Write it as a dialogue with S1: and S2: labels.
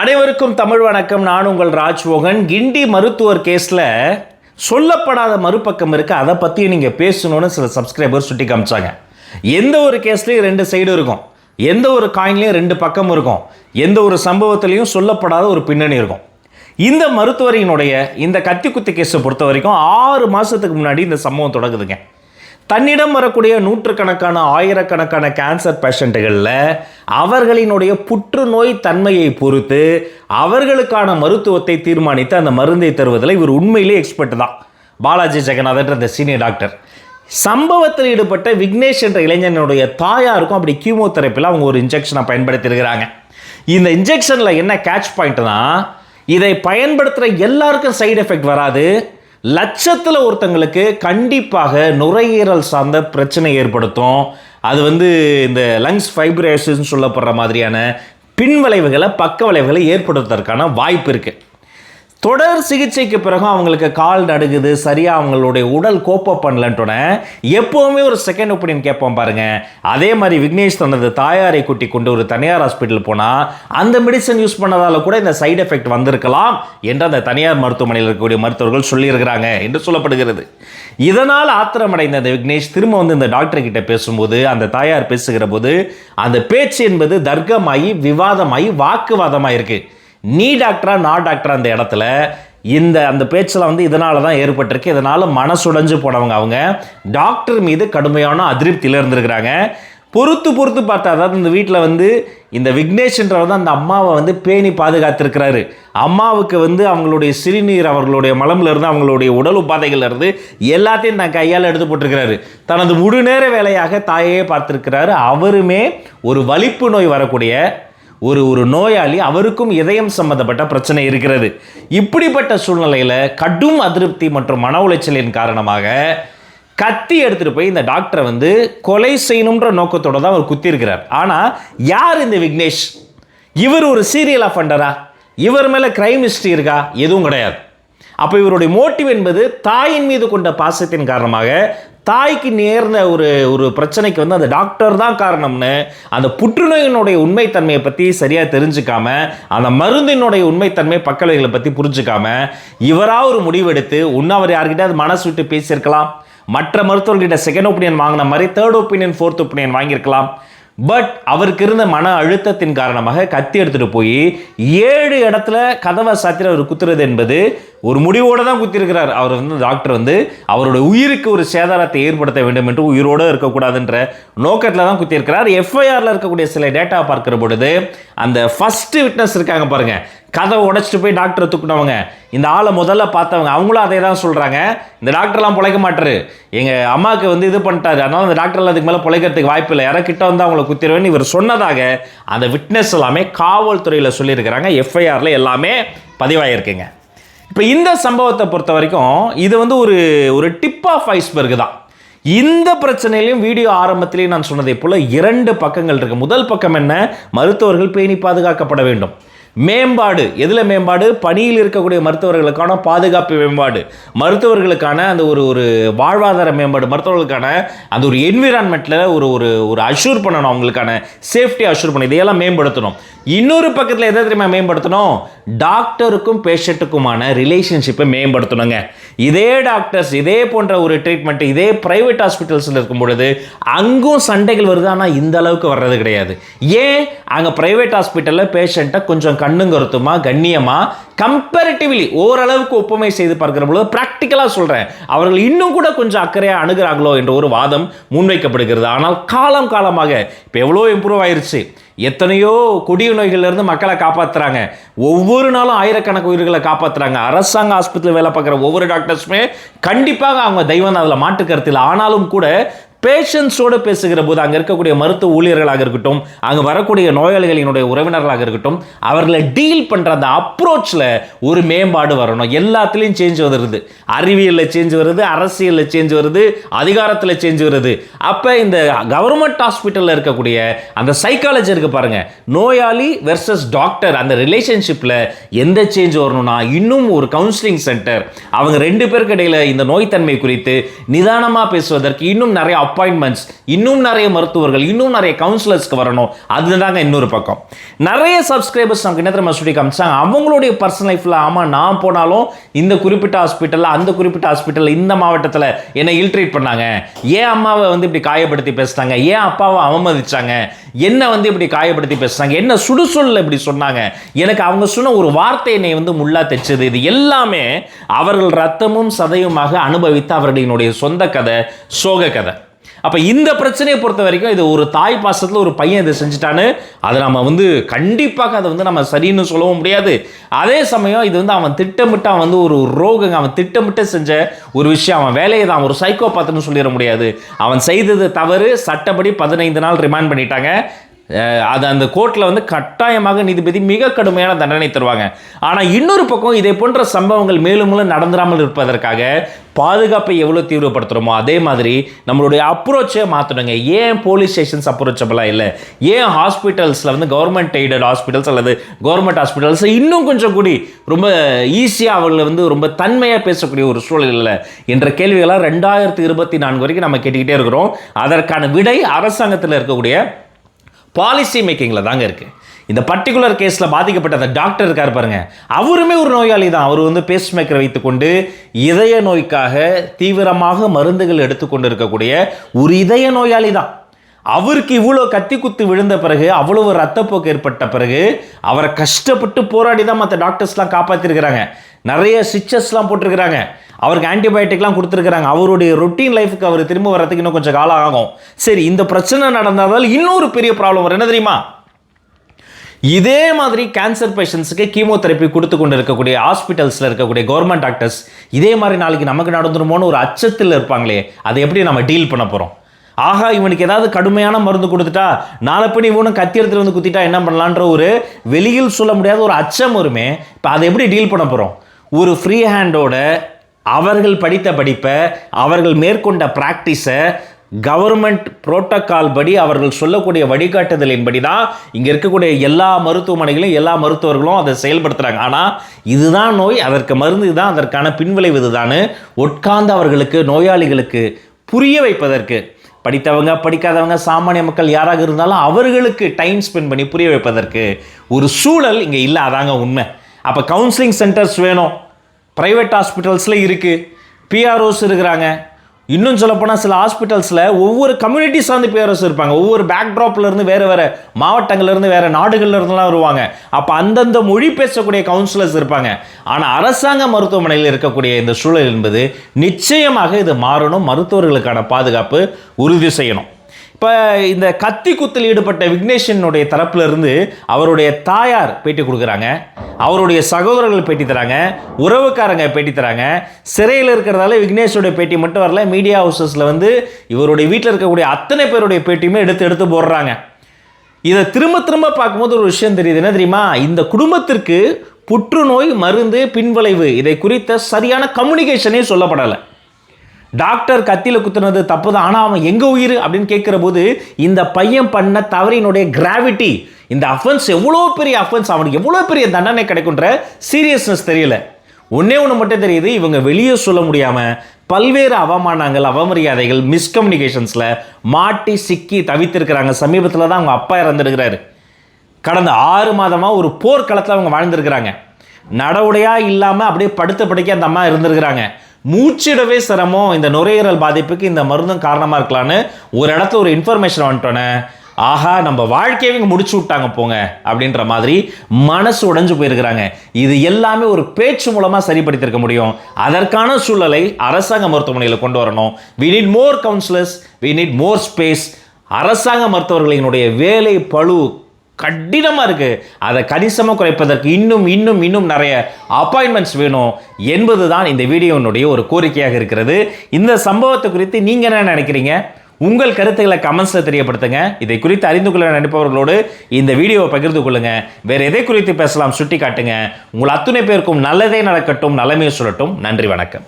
S1: அனைவருக்கும் தமிழ் வணக்கம். நான் உங்கள் ராஜ்மோகன். கிண்டி மருத்துவர் கேஸில் சொல்லப்படாத மறுபக்கம் இருக்குது அதை பற்றி நீங்கள் பேசணும்னு சில சப்ஸ்கிரைபர் சுட்டி காமிச்சாங்க. எந்த ஒரு கேஸ்லேயும் ரெண்டு சைடு இருக்கும். எந்த ஒரு காயின்லேயும் ரெண்டு பக்கம் இருக்கும். எந்த ஒரு சம்பவத்திலையும் சொல்லப்படாத ஒரு பின்னணி இருக்கும். இந்த மருத்துவரினுடைய இந்த கத்தி குத்தி கேஸை பொறுத்த வரைக்கும் ஆறு மாதத்துக்கு முன்னாடி இந்த சம்பவம் தொடங்குதுங்க. தன்னிடம் வரக்கூடிய நூற்றுக்கணக்கான ஆயிரக்கணக்கான கேன்சர் பேஷண்ட்டுகளில் அவர்களினுடைய புற்றுநோய் தன்மையை பொறுத்து அவர்களுக்கான மருத்துவத்தை தீர்மானித்து அந்த மருந்தை தருவதில் இவர் உண்மையிலே எக்ஸ்பர்ட் தான். பாலாஜி ஜெகநாதன் அந்த சீனியர் டாக்டர் சம்பவத்தில் ஈடுபட்ட விக்னேஷ் என்ற இளைஞனுடைய தாயாருக்கும் அப்படி கீமோதெரப்பியில் அவங்க ஒரு இன்ஜெக்ஷனை பயன்படுத்தியிருக்கிறாங்க. இந்த இன்ஜெக்ஷனில் என்ன கேட்ச் பாயிண்ட்னா இதை பயன்படுத்துகிற எல்லாருக்கும் சைடு எஃபெக்ட் வராது. லட்சத்தில் ஒருத்தங்களுக்கு கண்டிப்பாக நுரையீரல் சார்ந்த பிரச்சனை ஏற்படுத்தும். அது வந்து இந்த லங்ஸ் ஃபைப்ரேஷன் சொல்லப்படுற மாதிரியான பின்விளைவுகளை பக்க விளைவுகளை ஏற்படுத்துவதற்கான வாய்ப்பு இருக்குது தொடர் சிகிச்சைக்கு பிறகு அவங்களுக்கு கால் நடுகுது சரியாக அவங்களுடைய உடல் கோப்ப பண்ணலன்ட்டோன்னே எப்போவுமே ஒரு செகண்ட் ஒப்பீனியன் கேட்போம் பாருங்கள் அதே மாதிரி விக்னேஷ் தனது தாயாரை கூட்டி கொண்டு ஒரு தனியார் ஹாஸ்பிட்டல் போனால் அந்த மெடிசன் யூஸ் பண்ணதால் கூட இந்த சைடு எஃபெக்ட் வந்திருக்கலாம் என்று அந்த தனியார் மருத்துவமனையில் இருக்கக்கூடிய மருத்துவர்கள் சொல்லியிருக்கிறாங்க என்று சொல்லப்படுகிறது. இதனால் ஆத்திரமடைந்த அந்த விக்னேஷ் திரும்ப வந்து இந்த டாக்டர் கிட்ட பேசும்போது அந்த தாயார் பேசுகிற போது அந்த பேச்சு என்பது தர்க்கமாகி விவாதமாகி வாக்குவாதமாக இருக்குது நீ டாக்டரா நான் டாக்டரா அந்த இடத்துல இந்த அந்த பேச்சில் வந்து இதனால தான் ஏற்பட்டிருக்கு. இதனால் மனசுடைஞ்சு போனவங்க அவங்க. டாக்டர் மீது கடுமையான அதிருப்தியில் இருந்திருக்கிறாங்க. பொறுத்து பொறுத்து பார்த்தா அதாவது இந்த வீட்டில் வந்து இந்த விக்னேஷ்ன்றவர் தான் அந்த அம்மாவை வந்து பேணி பாதுகாத்திருக்கிறாரு. அம்மாவுக்கு வந்து அவங்களுடைய சிறுநீர் அவர்களுடைய மலம்லேருந்து அவங்களுடைய உடல் உபாதைகள்லேருந்து எல்லாத்தையும் தன் கையால் எடுத்து போட்டிருக்கிறாரு. தனது முழு நேர வேலையாக தாயே பார்த்துருக்கிறாரு. அவருமே ஒரு வலிப்பு நோய் வரக்கூடிய ஒரு ஒரு நோயாளி அவருக்கும் இதயம் சம்பந்தப்பட்ட பிரச்சனை இருக்கிறது. இப்படிப்பட்ட சூழ்நிலையில் கடும் அதிருப்தி மற்றும் மன உளைச்சலின் காரணமாக கத்தி எடுத்துகிட்டு போய் இந்த டாக்டரை வந்து கொலை செய்யணுன்ற நோக்கத்தோடு தான் அவர் குத்திருக்கிறார் ஆனால் யார் இந்த விக்னேஷ்? இவர் ஒரு சீரியல் அஃபண்டரா இவர் மேலே கிரைம் ஹிஸ்ட்ரி இருக்கா? எதுவும் கிடையாது. அப்போ இவருடைய மோட்டிவ் என்பது தாயின் மீது கொண்ட பாசத்தின் காரணமாக தாய்க்கு நேர்ந்த ஒரு ஒரு பிரச்சனைக்கு வந்து அந்த டாக்டர் தான் காரணம்னு அந்த புற்றுநோயினுடைய உண்மைத்தன்மையை பற்றி சரியாக தெரிஞ்சுக்காம அந்த மருந்தினுடைய உண்மைத்தன்மை பக்கவிளைகளை பற்றி புரிஞ்சுக்காம இவராக ஒரு முடிவெடுத்து இன்னும் அவர் யார்கிட்டயாவது மனசு விட்டு பேசியிருக்கலாம். மற்ற மருத்துவர்கிட்ட செகண்ட் ஒப்பீனியன் வாங்கின மாதிரி தேர்ட் ஒப்பீனியன் ஃபோர்த் ஒப்பீனியன் வாங்கியிருக்கலாம். பட் அவருக்கு இருந்த மன அழுத்தத்தின் காரணமாக கத்தி எடுத்துகிட்டு போய் ஏழு இடத்துல கதவை சாத்திர அவர் குத்துறது என்பது ஒரு முடிவோடு தான் குத்திருக்கிறார். அவர் வந்து டாக்டர் வந்து அவருடைய உயிருக்கு ஒரு சேதாரத்தை ஏற்படுத்த வேண்டும் என்று உயிரோடு இருக்கக்கூடாதுன்ற நோக்கத்தில் தான் குத்திருக்கிறார். எஃப்ஐஆரில் இருக்கக்கூடிய சில டேட்டா பார்க்கிற பொழுது அந்த ஃபஸ்ட்டு விட்னஸ் இருக்காங்க பாருங்க. கதவை உடைச்சிட்டு போய் டாக்டரை தூக்குனவங்க. இந்த ஆளை முதல்ல பார்த்தவங்க அவங்களும் அதே தான் சொல்கிறாங்க இந்த டாக்டர்லாம் பிழைக்க மாட்டாரு. எங்கள் அம்மாவுக்கு வந்து இது பண்ணிட்டாரு. அதனால் அந்த டாக்டர்லாம் அதுக்கு மேலே பிழைக்கிறதுக்கு வாய்ப்பு இல்லை. கிட்ட வந்து அவங்கள குத்திடுவேன்னு இவர் சொன்னதாக அந்த விட்னஸ் எல்லாமே காவல்துறையில் சொல்லியிருக்கிறாங்க. எஃப்ஐஆரில் எல்லாமே பதிவாகிருக்குங்க இப்போ இந்த சம்பவத்தை பொறுத்த வரைக்கும் இது வந்து ஒரு ஒரு டிப் ஆஃப் ஐஸ்பர்க் தான். இந்த பிரச்சனையிலையும் வீடியோ ஆரம்பத்திலேயே நான் சொன்னதை போல் இரண்டு பக்கங்கள் இருக்குது முதல் பக்கம் என்ன? மருத்துவர்கள் பேணி பாதுகாக்கப்பட வேண்டும். மேம்பாடு. எதில் மேம்பாடு? பணியில் இருக்கக்கூடிய மருத்துவர்களுக்கான பாதுகாப்பு மேம்பாடு. மருத்துவர்களுக்கான அந்த ஒரு ஒரு வாழ்வாதார மேம்பாடு. மருத்துவர்களுக்கான அந்த ஒரு என்விரான்மெண்ட்டில் ஒரு ஒரு ஒரு அஷூர் பண்ணணும் அவங்களுக்கான. சேஃப்டி அஷூர் பண்ணணும். இதையெல்லாம் மேம்படுத்தணும். இன்னொரு பக்கத்தில் எதை தெரியுமா மேம்படுத்தணும்? டாக்டருக்கும் பேஷண்ட்டுக்குமான ரிலேஷன்ஷிப்பை மேம்படுத்தணுங்க. இதே டாக்டர்ஸ் இதே போன்ற ஒரு ட்ரீட்மெண்ட் இதே பிரைவேட் ஹாஸ்பிட்டல்ஸில் இருக்கும் பொழுது அங்கும் சண்டைகள் வருது. ஆனால் இந்த அளவுக்கு வர்றது கிடையாது. ஏன்? அங்கே பிரைவேட் ஹாஸ்பிட்டலில் பேஷண்ட்டை கொஞ்சம் கண்ணும் கண்ணியமாக கம்பேரிட்டிவ்லி ஓரளவுக்கு ஒப்புமை செய்து பார்க்கிற பொழுது ப்ராக்டிக்கலாக சொல்கிறேன் அவர்கள் இன்னும் கூட கொஞ்சம் அக்கறையாக அணுகிறாங்களோ என்ற ஒரு வாதம் முன்வைக்கப்படுகிறது. ஆனால் காலம் காலமாக இப்போ எவ்வளோ இம்ப்ரூவ் ஆயிடுச்சு எத்தனையோ கொடிய நோய்கள்லேருந்து மக்களை காப்பாற்றுறாங்க ஒவ்வொரு நாளும் ஆயிரக்கணக்கு உயிர்களை காப்பாற்றுறாங்க அரசாங்க ஆஸ்பத்திரியில் வேலை பார்க்குற ஒவ்வொரு டாக்டர் டாக்டர்ஸுமே கண்டிப்பாக அவங்க தெய்வம் அதில் மாற்று கருத்தில் ஆனாலும் கூட பேஷன்ஸோடு பேசுகிற போது அங்கே இருக்கக்கூடிய மருத்துவ ஊழியர்களாக இருக்கட்டும் அங்கே வரக்கூடிய நோயாளிகளினுடைய உறவினர்களாக இருக்கட்டும் அவர்களை டீல் பண்ணுற அந்த அப்ரோச்சில் ஒரு மேம்பாடு வரணும். எல்லாத்துலேயும் சேஞ்ச் வருது. அறிவியலில் சேஞ்ச் வருது அரசியலில் சேஞ்ச் வருது அதிகாரத்தில் சேஞ்ச் வருது. அப்போ இந்த கவர்மெண்ட் ஹாஸ்பிட்டலில் இருக்கக்கூடிய அந்த சைக்காலஜி இருக்கு பாருங்க. நோயாளி வெர்சஸ் டாக்டர் அந்த ரிலேஷன்ஷிப்பில் எந்த சேஞ்ச் வரணும்னா இன்னும் ஒரு கவுன்சிலிங் சென்டர் அவங்க ரெண்டு பேருக்கு இடையில் இந்த நோய்த்தன்மை குறித்து நிதானமாக பேசுவதற்கு இன்னும் நிறைய அப்பாயின்மெண்ட்ஸ் இன்னும் நிறைய மருத்துவர்கள் இன்னும் நிறைய கவுன்சிலர்ஸ்க்கு வரணும். அதுதாங்க இன்னொரு பக்கம். நிறைய சப்ஸ்கிரைபர்ஸ் நமக்கு என்ன தெரியுமா சொல்லி காமிச்சாங்க அவங்களுடைய பர்சனல் லைஃப்பில் ஆமாம் நான் போனாலும் இந்த குறிப்பிட்ட ஹாஸ்பிட்டலில் அந்த குறிப்பிட்ட ஹாஸ்பிட்டலில் இந்த மாவட்டத்தில் என்னை இல்ட்ரீட் பண்ணாங்க. ஏன் அம்மாவை வந்து இப்படி காயப்படுத்தி பேசுனாங்க? ஏன் அப்பாவை அவமதிச்சாங்க? என்ன வந்து இப்படி காயப்படுத்தி பேசுனாங்க? என்ன சுடுசொல்ல இப்படி சொன்னாங்க? எனக்கு அவங்க சொன்ன ஒரு வார்த்தை என்னை வந்து முள்ளா தைச்சது. இது எல்லாமே அவர்கள் ரத்தமும் சதையுமாக அனுபவித்த அவர்களினுடைய சொந்த கதை சோக கதை. அப்போ இந்த பிரச்சனையை பொறுத்த வரைக்கும் இது ஒரு தாய் பாசத்தில் ஒரு பையன் இதை செஞ்சுட்டான்னு அதை நம்ம வந்து கண்டிப்பாக அதை வந்து நம்ம சரின்னு சொல்லவும் முடியாது. அதே சமயம் இது வந்து அவன் திட்டமிட்டு அவன் வந்து ஒரு ரோகங்க அவன் திட்டமிட்டு செஞ்ச ஒரு விஷயம் அவன் வேலையை தான் ஒரு சைக்கோ பார்த்துன்னு சொல்லிட முடியாது. அவன் செய்தது தவறு சட்டப்படி பதினைந்து நாள் ரிமாண்ட் பண்ணிட்டாங்க. அது அந்த கோர்ட்டில் வந்து கட்டாயமாக நீதிபதி மிக கடுமையான தண்டனை தருவாங்க. ஆனால் இன்னொரு பக்கம் இதை போன்ற சம்பவங்கள் மேலும் மேலும் நடந்துடாமல் இருப்பதற்காக பாதுகாப்பை எவ்வளோ தீவிரப்படுத்துகிறோமோ அதே மாதிரி நம்மளுடைய அப்ரோச்சை மாற்றணுங்க ஏன் போலீஸ் ஸ்டேஷன்ஸ் அப்ரோச்சபிளாக இல்லை? ஏன் ஹாஸ்பிட்டல்ஸில் வந்து கவர்மெண்ட் எய்டட் ஹாஸ்பிட்டல்ஸ் அல்லது கவர்மெண்ட் ஹாஸ்பிட்டல்ஸ் இன்னும் கொஞ்சம் கூடி ரொம்ப ஈஸியாக அவங்களை வந்து ரொம்ப தன்மையாக பேசக்கூடிய ஒரு சூழல் இல்லை? என்ற கேள்விகளாக ரெண்டாயிரத்தி இருபத்தி நான்கு வரைக்கும் நம்ம கேட்டுக்கிட்டே இருக்கிறோம். அதற்கான விடை அரசாங்கத்தில் இருக்கக்கூடிய பாலிசி மேக்கிங்கில் தாங்க இருக்குது இந்த பர்டிகுலர் கேஸில் பாதிக்கப்பட்ட அந்த டாக்டர் இருக்கார் பாருங்க. அவருமே ஒரு நோயாளி தான் அவர் வந்து பேஸ் மேக்கர் வைத்துக்கொண்டு இதய நோய்க்காக தீவிரமாக மருந்துகள் எடுத்துக்கொண்டு இருக்கக்கூடிய ஒரு இதய நோயாளி தான் அவருக்கு இவ்வளோ கத்தி குத்து விழுந்த பிறகு அவ்வளவு ரத்தப்போக்கு ஏற்பட்ட பிறகு அவரை கஷ்டப்பட்டு போராடி தான் மற்ற டாக்டர்ஸ்லாம் காப்பாற்றிருக்கிறாங்க நிறைய ஸ்டிச்சஸ்லாம் போட்டிருக்கிறாங்க. அவருக்கு ஆன்டிபயோட்டிக்லாம் கொடுத்துருக்குறாங்க. அவருடைய ரொட்டீன் லைஃபுக்கு அவர் திரும்ப வரதுக்கு இன்னும் கொஞ்சம் காலம் ஆகும். சரி இந்த பிரச்சனை நடந்ததால் இன்னொரு பெரிய ப்ராப்ளம் வரும். என்ன தெரியுமா? இதே மாதிரி கேன்சர் பேஷண்ட்ஸுக்கு கீமோதெரப்பி கொடுத்து கொண்டு இருக்கக்கூடிய ஹாஸ்பிட்டல்ஸில் இருக்கக்கூடிய கவர்மெண்ட் டாக்டர்ஸ் இதே மாதிரி நாளைக்கு நமக்கு நடந்துருமோன்னு ஒரு அச்சத்தில் இருப்பாங்களே. அதை எப்படி நம்ம டீல் பண்ண போகிறோம் ஆகா இவனுக்கு ஏதாவது கடுமையான மருந்து கொடுத்துட்டா நாளைப்பணி இவனும் கத்தி எடுத்துட்டு வந்து குத்திட்டா என்ன பண்ணலான்ற ஒரு வெளியில் சொல்ல முடியாத ஒரு அச்சம் வருமே. இப்போ அதை எப்படி டீல் பண்ண போகிறோம் ஒரு ஃப்ரீ ஹேண்டோட அவர்கள் படித்த படிப்பை அவர்கள் மேற்கொண்ட ப்ராக்டிஸை கவர்மெண்ட் புரோட்டோக்கால் படி அவர்கள் சொல்லக்கூடிய வழிகாட்டுதலின்படி தான் இங்கே இருக்கக்கூடிய எல்லா மருத்துவமனைகளும் எல்லா மருத்துவர்களும் அதை செயல்படுத்துகிறாங்க ஆனால் இதுதான் நோய் அதற்கு மருந்து இதுதான் அதற்கான பின்விளைவு இதுதான் உட்கார்ந்து அவர்களுக்கு நோயாளிகளுக்கு புரிய வைப்பதற்கு. படித்தவங்க படிக்காதவங்க சாமானிய மக்கள் யாராக இருந்தாலும் அவர்களுக்கு டைம் ஸ்பெண்ட் பண்ணி புரிய வைப்பதற்கு ஒரு சூழல் இங்கே இல்லை அதாங்க உண்மை. அப்போ கவுன்சிலிங் சென்டர்ஸ் வேணும். ப்ரைவேட் ஹாஸ்பிட்டல்ஸில் இருக்குது பிஆர்ஓஸ் இருக்கிறாங்க. இன்னும் சொல்லப்போனால் சில ஹாஸ்பிட்டல்ஸில் ஒவ்வொரு கம்யூனிட்டி சார்ந்து பிஆர்ஓஸ் இருப்பாங்க. ஒவ்வொரு பேக்ட்ராப்லேருந்து வேறு வேறு மாவட்டங்கள்லேருந்து வேறு நாடுகள்லேருந்துலாம் வருவாங்க. அப்போ அந்தந்த மொழி பேசக்கூடிய கவுன்சிலர்ஸ் இருப்பாங்க. ஆனால் அரசாங்க மருத்துவமனையில் இருக்கக்கூடிய இந்த சூழல் என்பது நிச்சயமாக இது மாறணும். மருத்துவர்களுக்கான பாதுகாப்பு உறுதி செய்யணும். இப்போ இந்த கத்தி குத்தில் ஈடுபட்ட விக்னேஷனுடைய தரப்புலருந்து அவருடைய தாயார் பேட்டி கொடுக்குறாங்க. அவருடைய சகோதரர்கள் பேட்டி தராங்க. உறவுக்காரங்க பேட்டி தராங்க. சிறையில் இருக்கிறதால விக்னேஷோடைய பேட்டி மட்டும் வரல மீடியா ஹவுசஸில் வந்து இவருடைய வீட்டில் இருக்கக்கூடிய அத்தனை பேருடைய பேட்டியுமே எடுத்து எடுத்து போடுறாங்க. இதை திரும்ப திரும்ப பார்க்கும்போது ஒரு விஷயம் தெரியுது. என்ன தெரியுமா? இந்த குடும்பத்திற்கு புற்றுநோய் மருந்து பின்விளைவு இதை குறித்த சரியான கம்யூனிகேஷனே சொல்லப்படலை. டாக்டர் கத்தியில் குத்துனது தப்பு தான் ஆனால் அவன் எங்கே உயிர் அப்படின்னு கேட்குற போது இந்த பையன் பண்ண தவறினுடைய கிராவிட்டி இந்த அஃபென்ஸ் எவ்வளோ பெரிய அஃபென்ஸ் அவனுக்கு எவ்வளோ பெரிய தண்டனை கிடைக்குன்ற சீரியஸ்னஸ் தெரியல. ஒன்றே ஒன்று மட்டும் தெரியுது இவங்க வெளியே சொல்ல முடியாமல் பல்வேறு அவமானங்கள் அவமரியாதைகள் மிஸ்கம்யூனிகேஷன்ஸில் மாட்டி சிக்கி தவித்திருக்கிறாங்க. சமீபத்தில் தான் அவங்க அப்பா இறந்துருக்கிறாரு. கடந்த ஆறு மாதமாக ஒரு போர்க்களத்தில் அவங்க வாழ்ந்திருக்கிறாங்க. நடவுடையாக இல்லாமல் அப்படியே படுத்த படிக்க அந்த அம்மா இருந்திருக்கிறாங்க. மூச்சிடவே சிரமம். இந்த நுரையீரல் பாதிப்புக்கு இந்த மருந்தும் காரணமாக இருக்கலான்னு ஒரு இடத்துல ஒரு இன்ஃபர்மேஷன் வந்துட்டோன்னே ஆஹா நம்ம வாழ்க்கையை இங்கே முடிச்சு விட்டாங்க போங்க அப்படின்ற மாதிரி மனசு உடைஞ்சு போயிருக்கிறாங்க. இது எல்லாமே ஒரு பேச்சு மூலமாக சரிப்படுத்தியிருக்க முடியும். அதற்கான சூழலை அரசாங்க மருத்துவமனையில் கொண்டு வரணும். We need more counsellors we need more space அரசாங்க மருத்துவர்களினுடைய வேலை பளு கடினமாக இருக்குது அதை கணிசமாக குறைப்பதற்கு இன்னும் இன்னும் இன்னும் நிறைய அப்பாயின்மெண்ட்ஸ் வேணும் என்பது தான் இந்த வீடியோனுடைய ஒரு கோரிக்கையாக இருக்கிறது. இந்த சம்பவத்தை குறித்து நீங்கள் என்ன நினைக்கிறீங்க? உங்கள் கருத்துக்களை கமெண்ட்ஸில் தெரியப்படுத்துங்க. இதை குறித்து அறிந்து கொள்ள நினைப்பவர்களோடு இந்த வீடியோவை பகிர்ந்து கொள்ளுங்க. வேறு எதை குறித்து பேசலாம் சுட்டி காட்டுங்க உங்கள் அத்துணை பேருக்கும் நல்லதே நடக்கட்டும் நலமே சொல்லட்டும். நன்றி வணக்கம்.